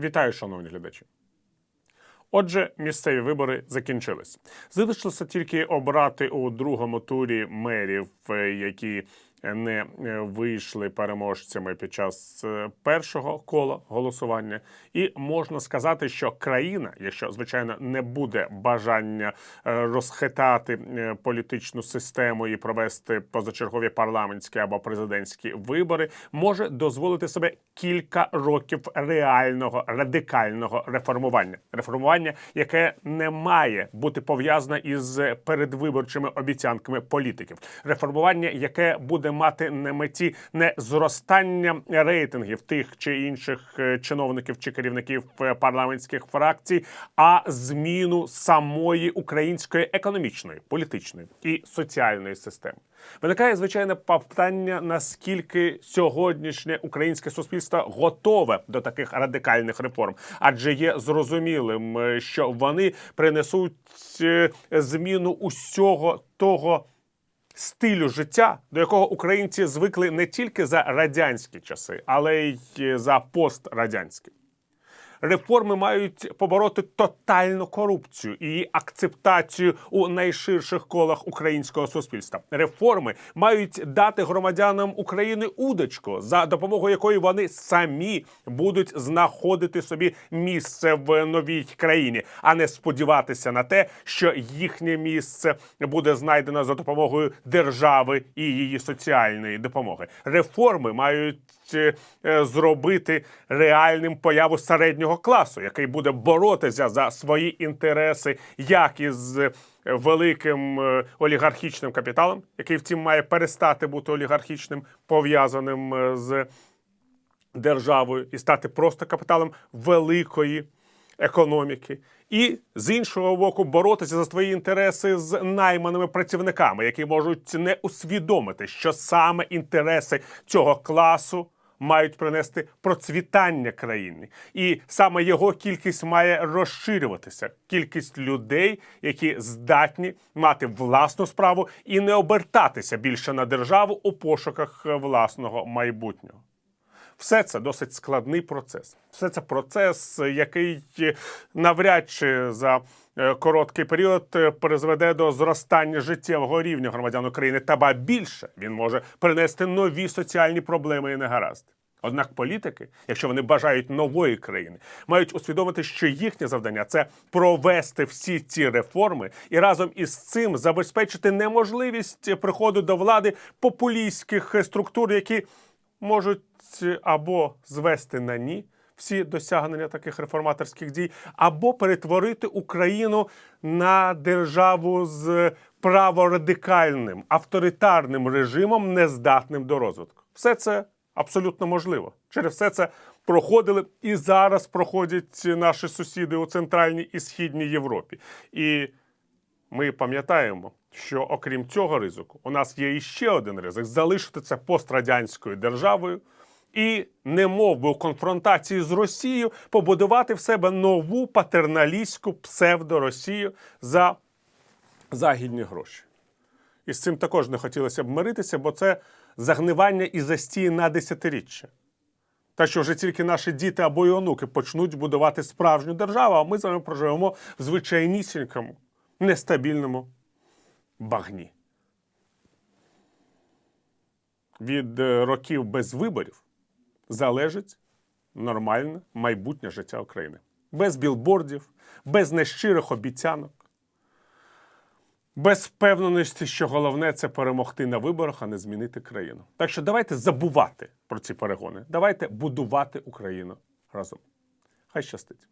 Вітаю, шановні глядачі. Отже, місцеві вибори закінчились. Залишилося тільки обрати у другому турі мерів, е, які не е, вийшли переможцями під час е, першого кола голосування. І можна сказати, що країна, якщо звичайно не буде бажання е, розхитати політичну систему і провести позачергові парламентські або президентські вибори, може дозволити себе кілька років реального радикального реформування. Реформування, яке не має бути пов'язане із передвиборчими обіцянками політиків. Реформування, яке буде мати на меті не зростання рейтингів тих чи інших е, чиновників чи керівників е, парламентських фракцій, а зміну самої української економічної, політичної і соціальної системи. Виникає звичайне питання, наскільки сьогоднішнє українське суспільство готове до таких радикальних реформ, адже є зрозумілим, е, що вони принесуть зміну усього того стилю життя, до якого українці звикли не тільки за радянські часи, але й за пострадянські. Реформи мають побороти тотальну корупцію і акцептацію у найширших колах українського суспільства. Реформи мають дати громадянам України удочку, за допомогою якої вони самі будуть знаходити собі місце в новій країні, а не сподіватися на те, що їхнє місце буде знайдено за допомогою держави і її соціальної допомоги. Реформи мають е, зробити реальним появу середнього класу, який буде боротися за свої інтереси, як із е, великим е, олігархічним капіталом, який втім має перестати бути олігархічним, пов'язаним е, з державою, і стати просто капіталом великої економіки, і з іншого боку боротися за свої інтереси з найманими працівниками, які можуть не усвідомити, що саме інтереси цього класу. Мають принести процвітання країни, і саме його кількість має розширюватися. Кількість людей, які здатні мати власну справу і не обертатися більше на державу у пошуках е, власного майбутнього. Все це досить складний процес. Все це процес, який е, навряд чи за е, короткий період е, призведе до зростання життєвого рівня громадян України, та ба більше він може принести нові соціальні проблеми і негаразди. Однак політики, якщо вони бажають нової країни, мають усвідомити, що їхнє завдання це провести всі ці реформи і разом із цим забезпечити неможливість приходу до влади популістських структур, які можуть або звести на ні всі досягнення таких реформаторських дій, або перетворити Україну на державу з праворадикальним авторитарним режимом, нездатним до розвитку. Все це абсолютно можливо. Через все це проходили і зараз проходять наші сусіди у центральній і східній Європі. І ми пам'ятаємо, що окрім цього ризику, у нас є іще один ризик залишитися пострадянською державою і, не мов би у конфронтації з Росією, побудувати в себе нову патерналістську псевдоросію за західні гроші. І з цим також не хотілося б миритися, бо це загнивання і застій на десятиріччя. Та що вже тільки наші діти або й онуки почнуть будувати справжню державу, а ми з вами проживемо в звичайнісінькому, нестабільному багні. Від е, років без виборів залежить нормальне майбутнє життя України. Без білбордів, без нещирих обіцянок, без впевненості, що головне це перемогти на виборах, а не змінити країну. Так що давайте забувати про ці перегони. Давайте будувати Україну разом. Хай щастить.